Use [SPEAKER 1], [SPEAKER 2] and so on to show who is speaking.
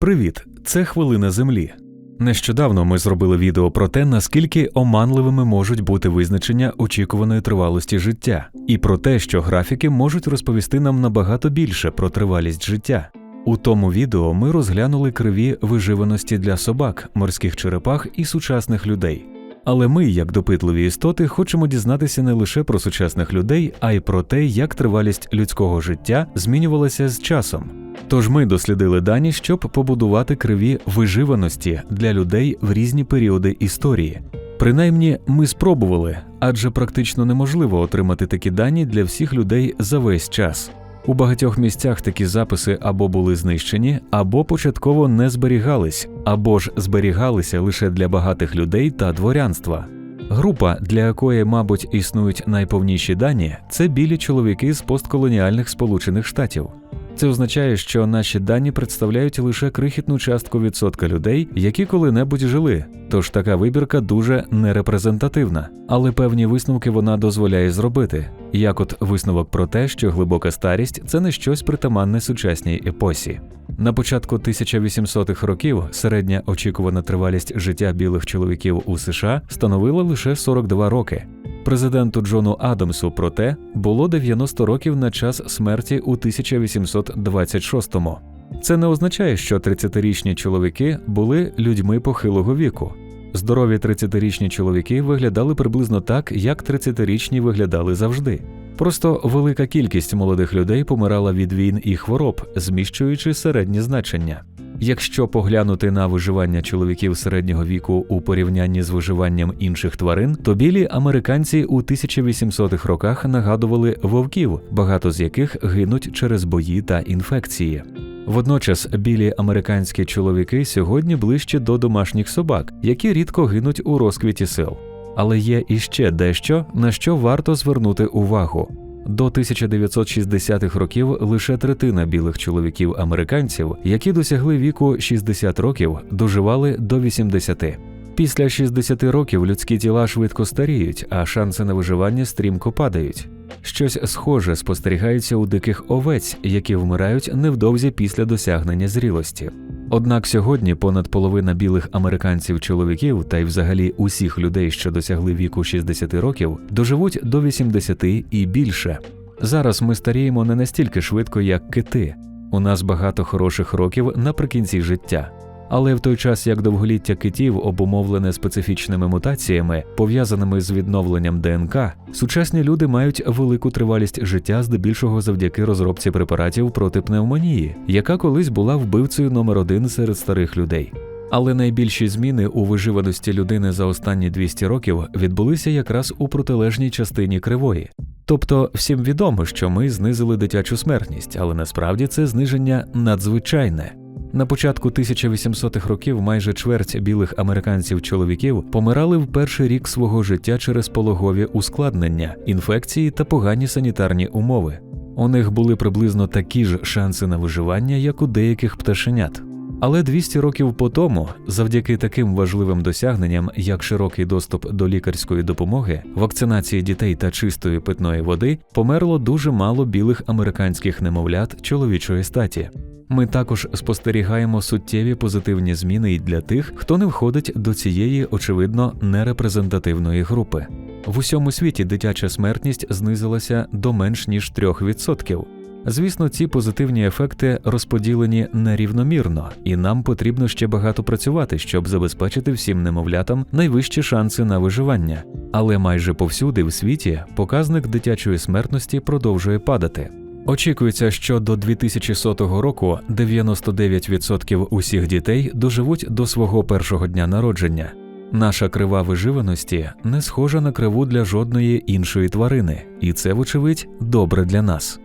[SPEAKER 1] Привіт, це хвилина землі. Нещодавно ми зробили відео про те, наскільки оманливими можуть бути визначення очікуваної тривалості життя, і про те, що графіки можуть розповісти нам набагато більше про тривалість життя. У тому відео ми розглянули криві виживаності для собак, морських черепах і сучасних людей. Але ми, як допитливі істоти, хочемо дізнатися не лише про сучасних людей, а й про те, як тривалість людського життя змінювалася з часом. Тож ми дослідили дані, щоб побудувати криві виживаності для людей в різні періоди історії. Принаймні, ми спробували, адже практично неможливо отримати такі дані для всіх людей за весь час. У багатьох місцях такі записи або були знищені, або початково не зберігались, або ж зберігалися лише для багатих людей та дворянства. Група, для якої, мабуть, існують найповніші дані, це білі чоловіки з постколоніальних Сполучених Штатів. Це означає, що наші дані представляють лише крихітну частку відсотка людей, які коли-небудь жили. Тож така вибірка дуже нерепрезентативна, але певні висновки вона дозволяє зробити, як от висновок про те, що глибока старість це не щось притаманне сучасній епосі. На початку 1800-х років середня очікувана тривалість життя білих чоловіків у США становила лише 42 роки. Президенту Джону Адамсу, проте, було 90 років на час смерті у 1826-му. Це не означає, що 30-річні чоловіки були людьми похилого віку. Здорові 30-річні чоловіки виглядали приблизно так, як 30-річні виглядали завжди. Просто велика кількість молодих людей помирала від війн і хвороб, зміщуючи середні значення. Якщо поглянути на виживання чоловіків середнього віку у порівнянні з виживанням інших тварин, то білі американці у 1800-х роках нагадували вовків, багато з яких гинуть через бої та інфекції. Водночас білі американські чоловіки сьогодні ближче до домашніх собак, які рідко гинуть у розквіті сил. Але є іще дещо, на що варто звернути увагу. До 1960-х років лише третина білих чоловіків американців, які досягли віку 60 років, доживали до 80. Після 60 років людські тіла швидко старіють, а шанси на виживання стрімко падають. Щось схоже спостерігається у диких овець, які вмирають невдовзі після досягнення зрілості. Однак сьогодні понад половина білих американців-чоловіків та й взагалі усіх людей, що досягли віку 60 років, доживуть до 80 і більше. Зараз ми старіємо не настільки швидко, як кити. У нас багато хороших років наприкінці життя. Але в той час як довголіття китів обумовлене специфічними мутаціями, пов'язаними з відновленням ДНК, сучасні люди мають велику тривалість життя здебільшого завдяки розробці препаратів проти пневмонії, яка колись була вбивцею номер один серед старих людей. Але найбільші зміни у виживаності людини за останні 200 років відбулися якраз у протилежній частині кривої. Тобто всім відомо, що ми знизили дитячу смертність, але насправді це зниження надзвичайне. На початку 1800-х років майже чверть білих американців-чоловіків помирали в перший рік свого життя через пологові ускладнення, інфекції та погані санітарні умови. У них були приблизно такі ж шанси на виживання, як у деяких пташенят. Але 200 років по тому, завдяки таким важливим досягненням, як широкий доступ до лікарської допомоги, вакцинації дітей та чистої питної води, померло дуже мало білих американських немовлят чоловічої статі. Ми також спостерігаємо суттєві позитивні зміни й для тих, хто не входить до цієї, очевидно, нерепрезентативної групи. В усьому світі дитяча смертність знизилася до менш ніж 3%. Звісно, ці позитивні ефекти розподілені нерівномірно, і нам потрібно ще багато працювати, щоб забезпечити всім немовлятам найвищі шанси на виживання. Але майже повсюди в світі показник дитячої смертності продовжує падати. Очікується, що до 2100 року 99% усіх дітей доживуть до свого першого дня народження. Наша крива виживаності не схожа на криву для жодної іншої тварини, і це, вочевидь, добре для нас.